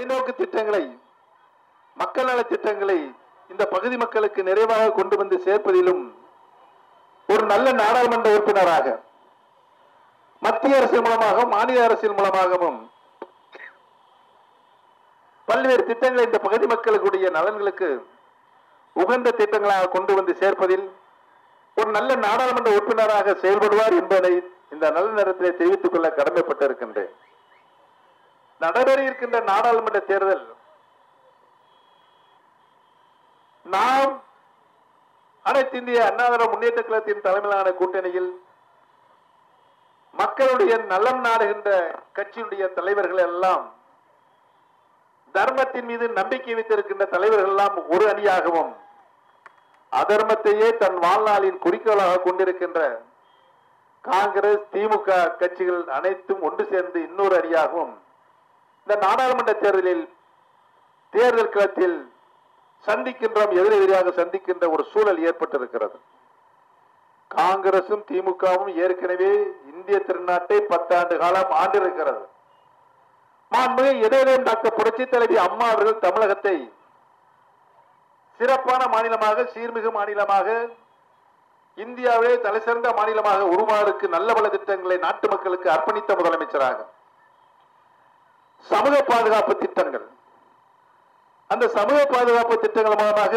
தொலைநோக்கு திட்டங்களை மக்கள் நல திட்டங்களை இந்த பகுதி மக்களுக்கு நிறைவாக கொண்டு வந்து சேர்ப்பதிலும் ஒரு நல்ல நாடாளுமன்ற உறுப்பினராக மத்திய அரசின் மூலமாகவும் மாநில அரசின் மூலமாகவும் பல்வேறு திட்டங்களை இந்த பகுதி மக்களுடைய நலன்களுக்கு உகந்த திட்டங்களாக கொண்டு வந்து சேர்ப்பதில் ஒரு நல்ல நாடாளுமன்ற உறுப்பினராக செயல்படுவார் என்பதை இந்த நல்ல நேரத்திலே தெரிவித்துக் கொள்ள கடமைப்பட்டிருக்கின்றேன். நடைபெற இருக்கின்ற நாடாளுமன்ற தேர்தல் நாம் அனைத்து இந்திய அண்ணாதிர முன்னேற்ற கழகத்தின் தலைமையிலான கூட்டணியில் மக்களுடைய நலம் நாடுகின்ற கட்சியுடைய தலைவர்கள் எல்லாம் தர்மத்தின் மீது நம்பிக்கை வைத்திருக்கின்ற தலைவர்கள் எல்லாம் ஒரு அணியாகவும் அதர்மத்தையே தன் வாழ்நாளின் குறிக்கோளாக கொண்டிருக்கின்ற காங்கிரஸ் திமுக கட்சிகள் அனைத்தும் ஒன்று சேர்ந்து இன்னொரு அணியாகவும் இந்த நாடாளுமன்ற தேர்தலில் தேர்தல் களத்தில் சந்திக்கின்றோம் எதிரெதிராக சந்திக்கின்ற ஒரு சூழல் ஏற்பட்டிருக்கிறது. காங்கிரசும் திமுகவும் ஏற்கனவே இந்திய திருநாட்டை பத்தாண்டு காலம் ஆண்டிருக்கிறது. மாண்புமிகு இடையிலேயும் டாக்டர் புரட்சி தலைவி அம்மா அவர்கள் தமிழகத்தை சிறப்பான மாநிலமாக சீர்மிகு மாநிலமாக இந்தியாவிலே தலைசிறந்த மாநிலமாக உருமாறுக்கு நல்ல பல திட்டங்களை நாட்டு மக்களுக்கு அர்ப்பணித்த முதலமைச்சராகும் சமூக பாதுகாப்பு திட்டங்கள். அந்த சமூக பாதுகாப்பு திட்டங்கள் மூலமாக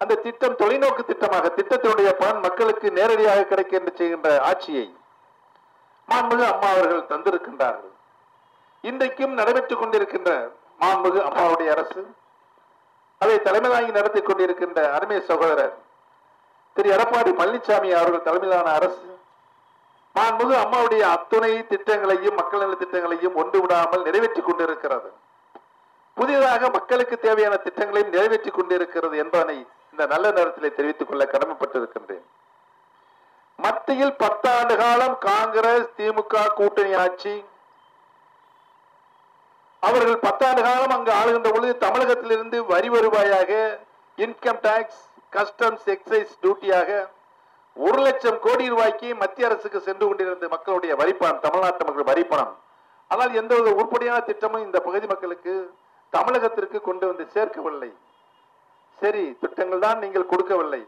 அந்த திட்டம் தொலைநோக்கு திட்டமாக திட்டத்தினுடைய பலன் மக்களுக்கு நேரடியாக கிடைக்கின்ற செய்கின்ற ஆட்சியை மாண்புமிகு அம்மா அவர்கள் தந்திருக்கின்றார்கள். இன்றைக்கும் நடைபெற்றுக் கொண்டிருக்கின்ற மாண்புமிகு அம்மாவுடைய அரசு அதை தலைமையாகி நடத்தி கொண்டிருக்கின்ற அருமை சகோதரர் திரு எடப்பாடி பழனிசாமி அவர்கள் தலைமையிலான அரசு மாண்புமிகு அம்மாவுடைய அத்துணை திட்டங்களையும் மக்கள் நல திட்டங்களையும் ஒன்று விடாமல் நிறைவேற்றி கொண்டிருக்கிறது. புதிதாக மக்களுக்கு தேவையான திட்டங்களையும் நிறைவேற்றி கொண்டிருக்கிறது என்பதனை இந்த நல்ல நேரத்தில் தெரிவித்துக் கொள்ள கடமைப்பட்டிருக்கின்றேன். மத்தியில் பத்தாண்டு காலம் காங்கிரஸ் திமுக கூட்டணி ஆட்சி. அவர்கள் பத்தாண்டு காலம் அங்கு ஆளுகின்ற பொழுது தமிழகத்திலிருந்து வரி வருவாயாக இன்கம் டாக்ஸ் கஸ்டம்ஸ் எக்ஸைஸ் டியூட்டியாக ஒரு லட்சம் கோடி ரூபாய்க்கு மத்திய அரசுக்கு சென்று கொண்டிருந்த மக்களுடைய வரிப்பணம் தமிழ்நாட்டு மக்கள் வரிப்பணம். ஆனால் எந்த ஒரு உருப்படியான திட்டமும் இந்த பகுதி மக்களுக்கு தமிழகத்திற்கு கொண்டு வந்து சேர்க்கவில்லை. சரி திட்டங்கள் தான் நீங்கள் கொடுக்கவில்லை.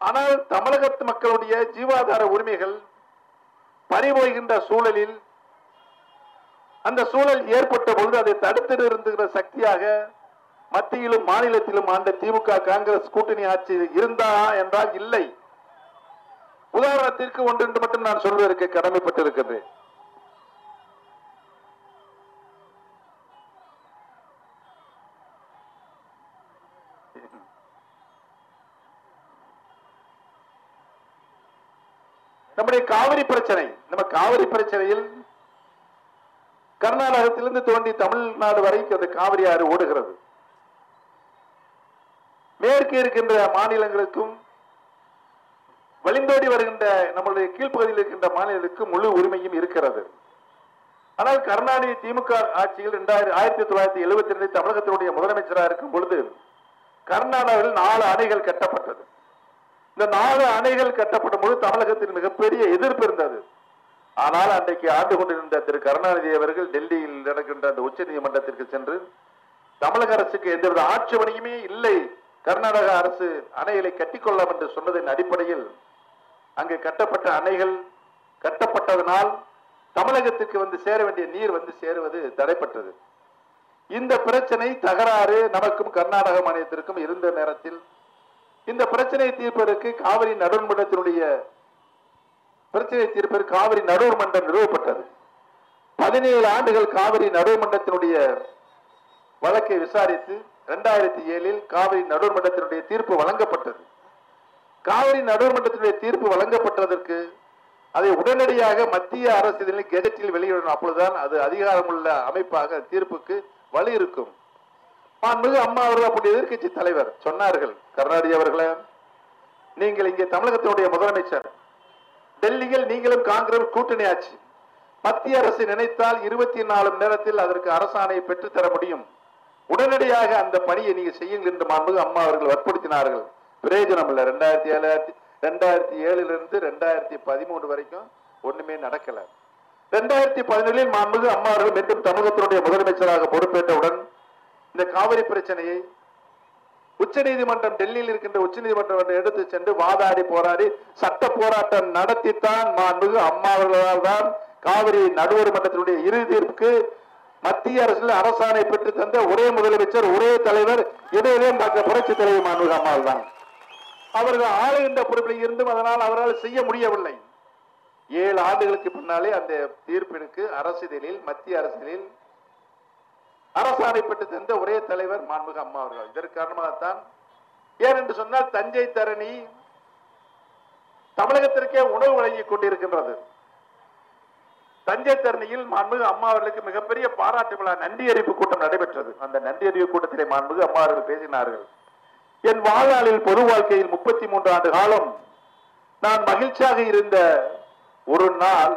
ஆனால் தமிழகத்து மக்களுடைய ஜீவாதார உரிமைகள் பறிபோகின்ற சூழலில் அந்த சூழல் ஏற்பட்ட பொழுது அதை தடுத்து நிறுத்துகிற சக்தியாக மத்தியிலும் மாநிலத்திலும் ஆண்ட திமுக காங்கிரஸ் கூட்டணி ஆட்சி இருந்தா என்றால் இல்லை. உதாரணத்திற்கு ஒன்றென்று மட்டும் நான் சொல்வதற்கு கடமைப்பட்டிருக்கிறது. நம்முடைய காவிரி பிரச்சனை நம்ம காவிரி பிரச்சனையில் கர்நாடகத்திலிருந்து தோண்டி தமிழ்நாடு வரைக்கும் அந்த காவிரி ஆறு ஓடுகிறது. மேற்கே இருக்கின்ற மாநிலங்களுக்கும் வழிந்தோடி வருகின்ற நம்மளுடைய கீழ்ப்பகுதியில் இருக்கின்ற மாநிலங்களுக்கு முழு உரிமையும் இருக்கிறது. ஆனால் கருணாநிதி திமுக ஆட்சியில் இரண்டாயிரம் ஆயிரத்தி தொள்ளாயிரத்தி எழுபத்தி ரெண்டு தமிழகத்தினுடைய முதலமைச்சராக இருக்கும் பொழுது கர்நாடகாவில் நாலு அணைகள் கட்டப்பட்டது. இந்த நாலு அணைகள் கட்டப்படும் போது தமிழகத்தில் மிகப்பெரிய எதிர்ப்பு இருந்தது. ஆனால் அன்றைக்கு ஆண்டு கொண்டிருந்த திரு கருணாநிதி அவர்கள் டெல்லியில் நடக்கின்ற அந்த உச்ச நீதிமன்றத்திற்கு சென்று தமிழக அரசுக்கு எந்தவித ஆட்சேபனையுமே இல்லை. கர்நாடக அரசு அணைகளை கட்டிக்கொள்ளலாம் என்று சொன்னதன் அடிப்படையில் அங்கு கட்டப்பட்ட அணைகள் கட்டப்பட்டதனால் தமிழகத்திற்கு வந்து சேர வேண்டிய நீர் வந்து சேருவது தடைப்பட்டது. இந்த பிரச்சனை தகராறு நமக்கும் கர்நாடக மாநிலத்திற்கும் இருந்த நேரத்தில் இந்த பிரச்சனையை தீர்ப்பதற்கு காவிரி நடுவர்மன்றத்தினுடைய பிரச்சனை தீர்ப்பதற்கு காவிரி நடுவர் மன்றம் நிறுவப்பட்டது. பதினேழு ஆண்டுகள் காவிரி நடுவர் மன்றத்தினுடைய வழக்கை விசாரித்து இரண்டாயிரத்தி ஏழில் காவிரி நடுவர் மன்றத்தினுடைய தீர்ப்பு வழங்கப்பட்டது. காவிரி நடுவர் மன்றத்தினுடைய தீர்ப்பு வழங்கப்பட்டதற்கு அதை உடனடியாக மத்திய அரசு இதனை கெஜெட்டில் வெளியிடணும். அப்பொழுதுதான் அது அதிகாரமுள்ள அமைப்பாக தீர்ப்புக்கு வழி இருக்கும். மாண்புமிகு அம்மா அவர்கள் அப்படி எதிர்க்கட்சி தலைவர் சொன்னார்கள். கருணாநிதி அவர்களே நீங்கள் இங்கே தமிழகத்தினுடைய முதலமைச்சர். டெல்லியில் நீங்களும் காங்கிரஸ் கூட்டணி ஆட்சி. மத்திய அரசு நினைத்தால் இருபத்தி நாலு நேரத்தில் அதற்கு அரசாணையை பெற்றுத்தர முடியும். உடனடியாக அந்த பணியை நீங்க செய்யுங்கள் என்று மாண்புமிகு அம்மா அவர்கள் வற்புறுத்தினார்கள். பிரயோஜனம் இல்லை ரெண்டாயிரத்தி ஏழாயிரத்தி ரெண்டாயிரத்தி ஏழுல இருந்து ரெண்டாயிரத்தி பதிமூணு வரைக்கும் ஒண்ணுமே நடக்கல. ரெண்டாயிரத்தி பதினேழில் மாண்புமிகு அம்மா அவர்கள் மீண்டும் தமிழகத்தினுடைய முதலமைச்சராக பொறுப்பேற்றவுடன் இந்த காவிரி பிரச்சனையை உச்சநீதிமன்றம் டெல்லியில் இருக்கின்ற உச்சநீதிமன்றம் எடுத்து சென்று வாதாடி போராடி சட்ட போராட்டம் நடத்தித்தான் மாண்புமிகு அம்மா அவர்களால் தான் காவிரி நடுவர் மன்றத்தினுடைய இறுதி தீர்ப்புக்கு மத்திய அரசில் அரசாணை பெற்று தந்த ஒரே முதலமைச்சர் ஒரே தலைவர் இடையிலே டாக்டர் புரட்சி தலைவர் மாண்புமிகு அம்மாள் தான். அவர்கள் ஆளுகின்ற பொறுப்பில் இருந்தும் அதனால் அவரால் செய்ய முடியவில்லை. ஏழு ஆண்டுகளுக்கு பின்னாலே அந்த தீர்ப்பிற்கு அரசியலில் மத்திய அரசியலில் அரசாணை பெற்று தந்த ஒரே தலைவர் மாண்புக அம்மா அவர்கள். இதற்கு காரணமாகத்தான் என்று சொன்னால் தஞ்சை தரணி தமிழகத்திற்கே உணவு வழங்கிக் கொண்டிருக்கின்றது. தஞ்சை தரணியில் மாண்புமிகு அம்மா அவர்களுக்கு மிகப்பெரிய பாராட்டு விழா நன்றி அறிவிப்பு கூட்டம் நடைபெற்றது. அந்த நன்றி அறிவிப்பு கூட்டத்திலே மாண்புமிகு அம்மா அவர்கள் பேசினார்கள். என் வாழ்நாளில் பொது வாழ்க்கையில் முப்பத்தி மூன்று ஆண்டு காலம் நான் மகிழ்ச்சியாக இருந்த ஒரு நாள்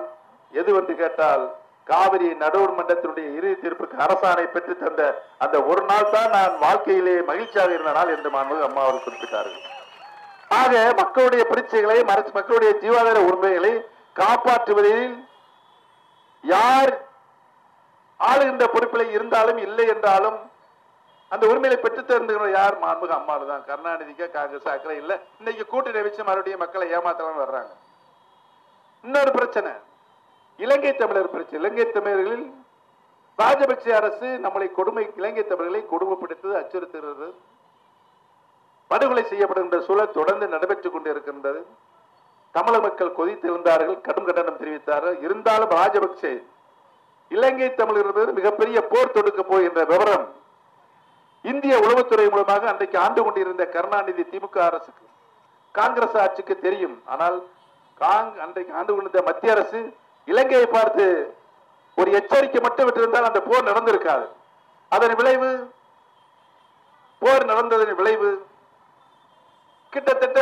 எதுவென்று கேட்டால் காவிரி நடுவர் மன்றத்தினுடைய இறுதி தீர்ப்புக்கு அரசாணை பெற்று தந்த அந்த ஒரு நாள் தான் நான் வாழ்க்கையிலே மகிழ்ச்சியாக இருந்த நாள் என்று மாணவர்கள் அம்மா அவர்கள் குறிப்பிட்டார்கள். ஆக மக்களுடைய பிரச்சனைகளை மறைச்சு மக்களுடைய ஜீவாதார உரிமைகளை காப்பாற்றுவதில் யார் ஆளுகின்ற பொறுப்பில் இருந்தாலும் இல்லை என்றாலும் அந்த உரிமையை பெற்று தருகிற யார்? மாண்புக அம்மாடு தான். கருணாநிதிக்கு காங்கிரஸ் அக்கறை இல்லை. இன்னைக்கு கூட்டணி வச்சு மறுபடியும் மக்களை ஏமாத்தலாம் வர்றாங்க. இன்னொரு பிரச்சனை. இலங்கை தமிழர் பிரச்சனை. இலங்கை தமிழர்களில் ராஜபக்சே அரசு நம்மளை கொடுமை இலங்கை தமிழர்களை கொடுமைப்படுத்தது அச்சுறுத்துகிறது. படுகொலை செய்யப்படுகின்ற சூழல் தொடர்ந்து நடைபெற்றுக் கொண்டிருக்கின்றது. தமிழ மக்கள் கொதித்திருந்தார்கள் கடும் கண்டனம் தெரிவித்தார்கள். இருந்தாலும் ராஜபக்சே இலங்கை தமிழர் மிகப்பெரிய போர் தொடுக்க போகின்ற விவரம் இந்திய உளவுத்துறை மூலமாக அன்றைக்கு ஆண்டு கொண்டிருந்த கருணாநிதி திமுக அரசுக்கு காங்கிரஸ் ஆட்சிக்கு தெரியும். ஆனால் காங் அன்றைக்கு ஆண்டு கொண்டிருந்த மத்திய அரசு இலங்கையை பார்த்து ஒரு எச்சரிக்கை மட்டும் விட்டிருந்தால் அந்த போர் நடந்திருக்காது. அதன் விளைவு? போர் நடந்ததன் விளைவு? கிட்டத்தட்ட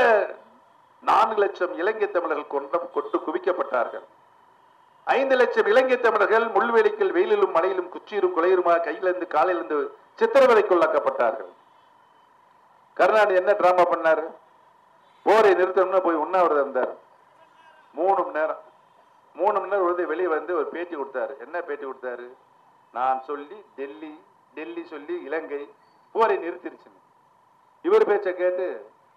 நான்கு லட்சம் இலங்கை தமிழர்கள் கொண்ட கொண்டு குவிக்கப்பட்டார்கள். ஐந்து லட்சம் இலங்கை தமிழர்கள் முள்வெளிக்கில் வெயிலிலும் மழையிலும் குச்சியிலும் குலையுமா கையிலிருந்து காலையிலிருந்து சித்திரவதைக்குள்ளாக்கப்பட்டார்கள் கருணாநிதி என்ன டிராமா பண்ணாரு? போரை நிறுத்தணும்னு போய் உண்ணாவிரதம் இருந்தார். மூணு மணி நேரம் மூணு மணி நேரம் வந்து வெளியே வந்து ஒரு பேட்டி கொடுத்தாரு. என்ன பேட்டி கொடுத்தாரு? நான் சொல்லி டெல்லி டெல்லி சொல்லி இலங்கை போரை நிறுத்திருச்சுன்னு. இவர் பேச்சை கேட்டு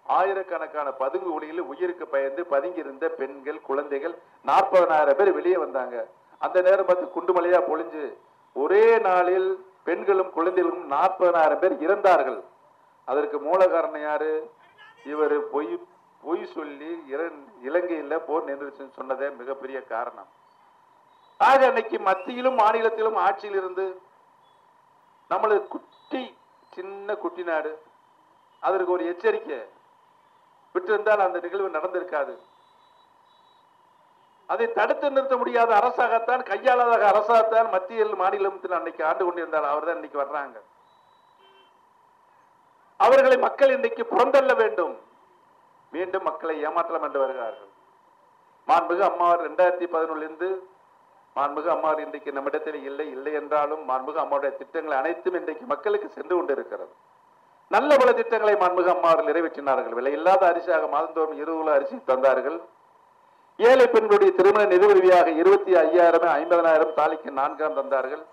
ஆயிரக்கணக்கான பதுங்கு ஒளியில் உயிருக்கு பயந்து பதுங்கி இருந்த பெண்கள் குழந்தைகள் நாற்பதனாயிரம் பேர் வெளியே வந்தாங்க. அந்த நேரம் பார்த்து குண்டுமலையா பொழிஞ்சு ஒரே நாளில் பெண்களும் குழந்தைகளும் நாற்பதனாயிரம் பேர் இறந்தார்கள். அதற்கு மூல காரணம் யாரு? இவர் பொய் பொய் சொல்லி இரண்- இலங்கையில போர் நின்றுச்சுன்னு சொன்னதே மிகப்பெரிய காரணம். ஆக அன்னைக்கு மத்தியிலும் மாநிலத்திலும் ஆட்சியில் இருந்து நம்மளது குட்டி சின்ன குட்டி நாடு. அதற்கு ஒரு எச்சரிக்கை. விட்டிருந்தால் அந்த நிகழ்வு நடந்திருக்காது. அதை தடுத்து நிறுத்த முடியாத அரசாகத்தான் கையாளாத அரசாகத்தான் மத்தியில் மாநிலத்தில் அன்னைக்கு ஆண்டு கொண்டிருந்தார். அவர் தான் இன்னைக்கு வர்றாங்க. அவர்களை மக்கள் இன்றைக்கு புறந்தள்ள வேண்டும். மீண்டும் மக்களை ஏமாற்றலாம் என்று வருகிறார்கள். மாண்புகு அம்மாவர் ரெண்டாயிரத்தி பதினொன்றிலிருந்து மாண்புகு அம்மாவர் இன்றைக்கு நம்மிடத்தில் இல்லை இல்லை என்றாலும் மாண்புகு அம்மாவுடைய திட்டங்கள் அனைத்தும் இன்றைக்கு மக்களுக்கு சென்று கொண்டிருக்கிறது. நல்ல பல திட்டங்களை மாண்புகு அம்மாவர்கள் நிறைவேற்றினார்கள். விலை இல்லாத அரிசியாக மாதந்தோறும் இருபது அரிசி தந்தார்கள். ஏழை பெண்களுடைய திருமண நிதி உதவியாக இருபத்தி ஐயாயிரம் ஐம்பதனாயிரம் தாலிக்கு நான்காம் தந்தார்கள்.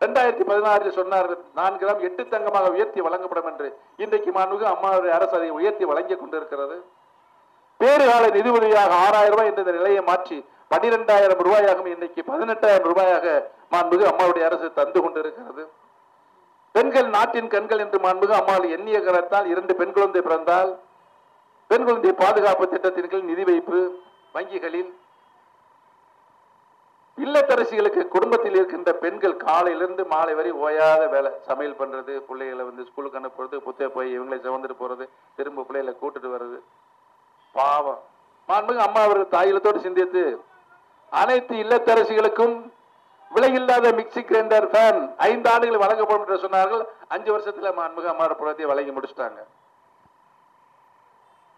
இரண்டாயிரத்தி பதினாறில் சொன்னார்கள் நான்கு கிராம் எட்டு தங்கமாக உயர்த்தி வழங்கப்படும் என்று. இன்றைக்கு மாண்புக அம்மாவுடைய அரசு அதை உயர்த்தி வழங்கிக் கொண்டிருக்கிறது. பேறுகால நிதி உதவியாக ஆறாயிரம் ரூபாய் என்ற இந்த நிலையை மாற்றி பன்னிரெண்டாயிரம் ரூபாயாகவும் இன்றைக்கு பதினெட்டாயிரம் ரூபாயாக மாண்புகு அம்மாவுடைய அரசு தந்து கொண்டிருக்கிறது. பெண்கள் நாட்டின் கண்கள் என்று மாண்புகு அம்மாவில் எண்ணிய கரத்தால் இரண்டு பெண் குழந்தை பிறந்தால் பெண் குழந்தை பாதுகாப்பு திட்டத்தின் கீழ் நிதி வைப்பு வங்கிகளில் இல்லத்தரசிகளுக்கு குடும்பத்தில் இருக்கின்ற பெண்கள் காலையிலிருந்து மாலை வரை ஓயாத வேலை. சமையல் பண்றது பிள்ளைகளை வந்து ஸ்கூலுக்கு அனுப்புறது புத்தக போய் இவங்களை சுமந்துட்டு போறது திரும்ப பிள்ளைகளை கூட்டிட்டு வர்றது. பாவம். மாண்புமிகு அம்மா அவர்கள் தாயிலத்தோடு சிந்தித்து அனைத்து இல்லத்தரசிகளுக்கும் விலையில்லாத மிக்சி கிரைண்டர் ஃபேன் ஐந்து ஆண்டுகள் வழங்கப்படும் என்று சொன்னார்கள். அஞ்சு வருஷத்துல மாண்புமிகு அம்மாவோட புலத்தை வழங்கி முடிச்சிட்டாங்க.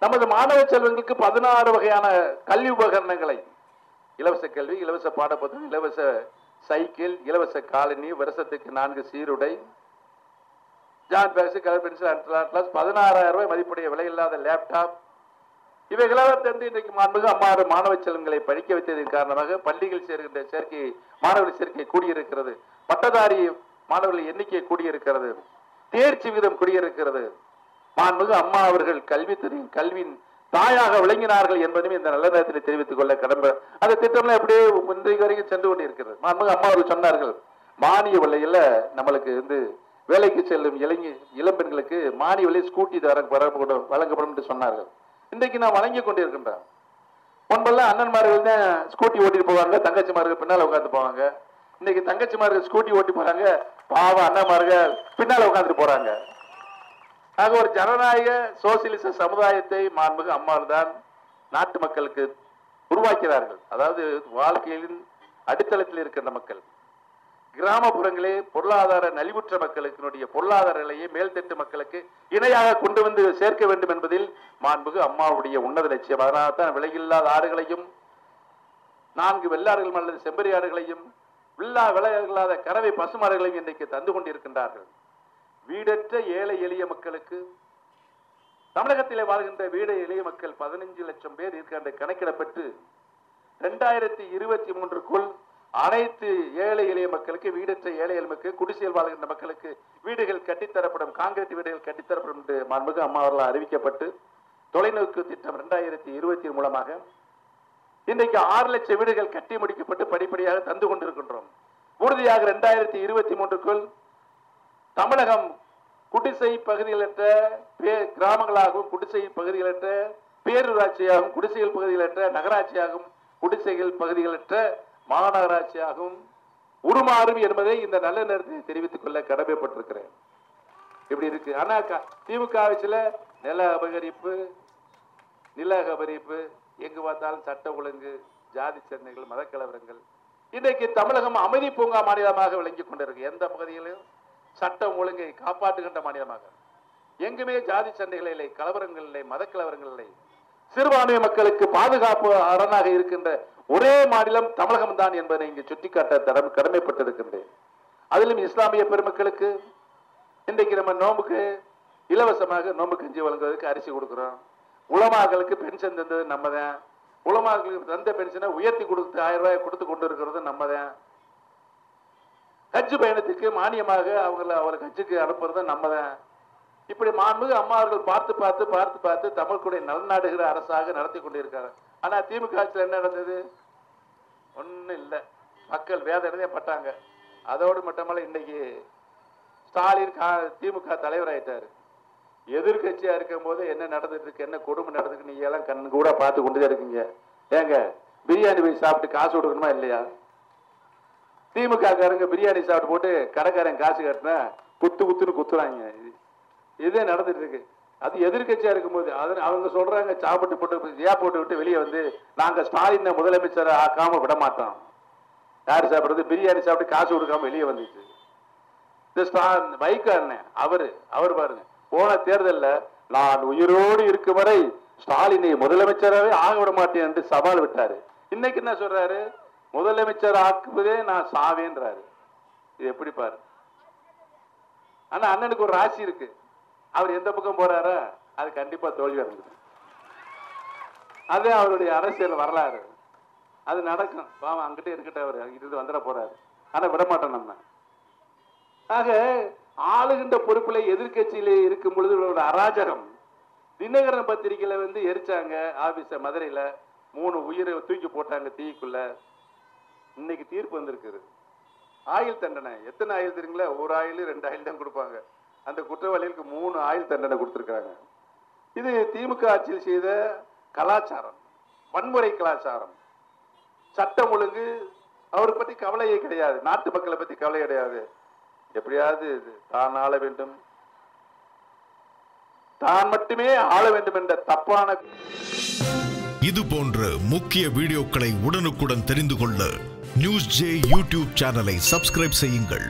நமது மாணவ செல்வங்களுக்கு பதினாறு வகையான கல்வி உபகரணங்களை. இலவச கல்வி இலவச பாடப்புத்தகம் இலவச சைக்கிள் இலவச காலனி வருஷத்துக்கு நான்கு சீருடை. ஜான் பேக்ஸ் கலர் பென்சில் அட்லாஸ் பதினாறாயிரம் ரூபாய் மதிப்புடைய விலையில்லாத லேப்டாப். இவைகளெல்லாம் தெரிந்து இன்றைக்கு மாண்புமிகு அம்மாறு மாணவ செல்வங்களை படிக்க வைத்ததன் காரணமாக பள்ளிகள் சேர்கின்ற சேர்க்கை மாணவர்கள் சேர்க்கை கூடியிருக்கிறது. பட்டதாரி மாணவர்கள் எண்ணிக்கை கூடியிருக்கிறது. தேர்ச்சி விகிதம் கூடியிருக்கிறது. மாண்புமிகு அம்மா அவர்கள் கல்வித்துறையின் கல்வியின் தாயாக விளங்கினார்கள் என்பதையும் இந்த நல்ல நேரத்தில் தெரிவித்துக் கொள்ள கடமை அந்த திட்டம்லாம் அப்படியே இன்றைக்கு வரைக்கும் சென்று கொண்டிருக்கிறது. மாண்புமிகு அம்மா அவர்கள் சொன்னார்கள் மானிய விலையில நம்மளுக்கு வந்து வேலைக்கு செல்லும் இளைஞ இளம்பெண்களுக்கு மானிய விலை ஸ்கூட்டி தர வழங்கப்படும் வழங்கப்படும் என்று சொன்னார்கள். இன்றைக்கு நான் வழங்கி கொண்டிருக்கின்றேன் முன்பெல்லாம் அண்ணன்மார்கள் தான் ஸ்கூட்டி ஓட்டிட்டு போவாங்க தங்கச்சிமார்கள் பின்னால் உட்காந்து போவாங்க. இன்னைக்கு தங்கச்சிமார்கள் ஸ்கூட்டி ஓட்டி போறாங்க பாவம் அண்ணன்மார்கள் பின்னால் உட்காந்துட்டு போறாங்க. ஆக ஒரு ஜனநாயக சோசியலிச சமுதாயத்தை மாண்புமிகு அம்மாள் தான் நாட்டு மக்களுக்கு உருவாக்கிறார்கள். அதாவது வாழ்க்கையின் அடித்தளத்தில் இருக்கின்ற மக்கள். கிராமப்புறங்களே பொருளாதார நலிவுற்ற மக்களுக்கினுடைய பொருளாதார நிலையை மேல்தட்டு மக்களுக்கு இணையாக கொண்டு வந்து சேர்க்க வேண்டும் என்பதில் மாண்புகு அம்மாவுடைய உன்னத லட்சியம். அதனால தான் விலையில்லாத ஆடுகளையும் நான்கு வெள்ளாடுகள் அல்லது செம்பரி ஆடுகளையும் வில்லா விலையில்லாத கறவை பசுமாடுகளையும் இன்றைக்கு தந்து கொண்டிருக்கின்றார்கள். வீடற்ற ஏழை எளிய மக்களுக்கு. தமிழகத்திலே வாழ்கின்ற வீடு எளிய மக்கள் பதினஞ்சு லட்சம் பேர் இருக்கின்ற கணக்கிடப்பட்டு ரெண்டாயிரத்தி இருபத்தி மூன்றுக்குள் அனைத்து ஏழை எளிய மக்களுக்கு வீடற்ற ஏழை எளிய மக்கள் குடிசையில் வாழ்கின்ற மக்களுக்கு வீடுகள் கட்டித்தரப்படும் காங்கிரீட் வீடுகள் கட்டித்தரப்படும் என்று மாண்புமிகு அம்மா அவர்களால் அறிவிக்கப்பட்டு தொலைநோக்கு திட்டம் ரெண்டாயிரத்தி இருபத்தி மூலமாக இன்றைக்கு ஆறு லட்சம் வீடுகள் கட்டி முடிக்கப்பட்டு படிப்படியாக தந்து கொண்டிருக்கின்றோம். உறுதியாக ரெண்டாயிரத்தி இருபத்தி மூன்றுக்குள் தமிழகம் குடிசை பகுதிகளற்ற பே- கிராமங்களாகவும் குடிசை பகுதிகளற்ற பேரூராட்சியாகவும் குடிசைகள் பகுதிகளற்ற நகராட்சியாகவும் குடிசைகள் பகுதிகளற்ற மாநகராட்சியாகவும் உருமாறும் என்பதை இந்த நல்ல நேரத்தில் தெரிவித்துக் கொள்ள கடமைப்பட்டிருக்கிறேன். இப்படி இருக்கு. ஆனா திமுக ஆட்சியில நில அபகரிப்பு நில அபகரிப்பு எங்கு பார்த்தாலும் சட்ட ஒழுங்கு ஜாதி சண்டைகள் மதக்கலவரங்கள் இன்றைக்கு தமிழகம் அமைதி பூங்கா மாநிலமாக விளங்கிக் கொண்டிருக்கு. எந்த பகுதியிலும் சட்டம் ஒழுங்கை காப்பாற்றுகின்ற மாநிலமாக. எங்குமே ஜாதி சண்டைகள் இல்லை கலவரங்கள் இல்லை மதக்கலவரங்கள் இல்லை. சிறுபான்மை மக்களுக்கு பாதுகாப்பு அரணாக இருக்கின்ற ஒரே மாநிலம் தமிழகம் தான் என்பதை இங்கு சுட்டிக்காட்ட தடம் கடமைப்பட்டிருக்கின்றேன். அதிலும் இஸ்லாமிய பெருமக்களுக்கு இன்றைக்கு நம்ம நோம்புக்கு இலவசமாக நோம்பு கஞ்சி வழங்குவதற்கு அரிசி கொடுக்குறோம். உலமாக்களுக்கு பென்ஷன் தந்தது நம்ம தான் உலமாக்களுக்கு தந்த பென்ஷனை உயர்த்தி கொடுத்து ஆயிரம் ரூபாய் கொடுத்து கொண்டு இருக்கிறது நம்ம தான் ஹஜ் பயணத்துக்கு மானியமாக அவங்கள அவரை ஹஜ்ஜுக்கு அனுப்புறது நம்ம தான் இப்படி மாண்புமிகு அம்மாவர்கள் பார்த்து பார்த்து பார்த்து பார்த்து தமிழ்குடைய நலநாடுகிற அரசாக நடத்தி கொண்டிருக்காங்க ஆனால் திமுக ஆட்சியில் என்ன நடந்தது? ஒன்றும் இல்லை. மக்கள் வேதனையே பட்டாங்க. அதோடு மட்டுமல்ல இன்னைக்கு ஸ்டாலின் கா- திமுக தலைவர் எதிர்கட்சியாக இருக்கும் போது என்ன நடந்துட்டு இருக்கு என்ன கொடுமை நடந்துருக்கு நீங்க எல்லாம் கண் கூட பார்த்து கொண்டுதான் இருக்கீங்க. ஏங்க பிரியாணி போய் சாப்பிட்டு காசு கொடுக்கணுமா இல்லையா? திமுக காரங்க பிரியாணி சாப்பிட்டு போட்டு கடைக்காரன் காசு கட்டினா குத்து குத்துன்னு குத்துறாங்க. இது- இதே நடந்துட்டு இருக்கு. அது எதிர்கட்சியா இருக்கும்போது அது அவங்க சொல்றாங்க சாப்பிட்டு போட்டு ஏன் போட்டு விட்டு வெளியே வந்து நாங்க ஸ்டாலினை முதலமைச்சரை ஆக்காம விட மாட்டோம். யார் சாப்பிட்றது? பிரியாணி சாப்பிட்டு காசு கொடுக்காம வெளியே வந்துச்சு. இந்த ஸ்டா- வைகோ அண்ணன் அவரு அவர் பாருங்க. போன தேர்தலில் நான் உயிரோடு இருக்கும் வரை ஸ்டாலினை முதலமைச்சராகவே ஆக விட மாட்டேன் என்று சவால் விட்டாரு. இன்னைக்கு என்ன சொல்றாரு? முதலமைச்சர் ஆக்குவதே நான் சாவேன்றாரு. இது எப்படி பாரு? ஆனா அண்ணனுக்கு ஒரு ராசி இருக்கு. அவர் எந்த பக்கம் போறாரா அது கண்டிப்பா தோல்வி அடைஞ்சது அதே அவருடைய அரசியல் வரலாறு. அது நடக்கும். பாவம் அங்கிட்ட இருக்கட்டும் அவர் இருந்து வந்துட போறாரு. ஆனா விட மாட்டோம் நம்ம. ஆக ஆளுகின்ற பொறுப்புல எதிர்க்கட்சியிலே இருக்கும் பொழுது இவரோட அராஜகம். தினகரன் பத்திரிகையில வந்து எரிச்சாங்க ஆபீஸ மதுரையில. மூணு உயிரை தூக்கி போட்டாங்க தீக்குள்ள. இன்னைக்கு தீர்ப்பு வந்திருக்குது. ஆயுள் தண்டனை. எத்தனை ஆயுள் தெரியுங்களா? ஒரு ஆயுள் ரெண்டு ஆயுள் தான் கொடுப்பாங்க. அந்த குற்றவாளிகளுக்கு மூணு ஆயுள் தண்டனை கொடுத்துருக்காங்க இது திமுக ஆட்சியில் செய்த கலாச்சாரம் வன்முறை கலாச்சாரம். சட்டம் ஒழுங்கு அவரை பற்றி கவலையே கிடையாது. நாட்டு மக்களை பற்றி கவலை கிடையாது. எப்படியாவது இது தான் ஆள வேண்டும். தான் மட்டுமே ஆள வேண்டும் என்ற தப்பான இது போன்ற முக்கிய வீடியோக்களை உடனுக்குடன் தெரிந்து கொள்ள நியூஸ் ஜே யூடியூப் சேனலை சப்ஸ்கிரைப் செய்யுங்கள்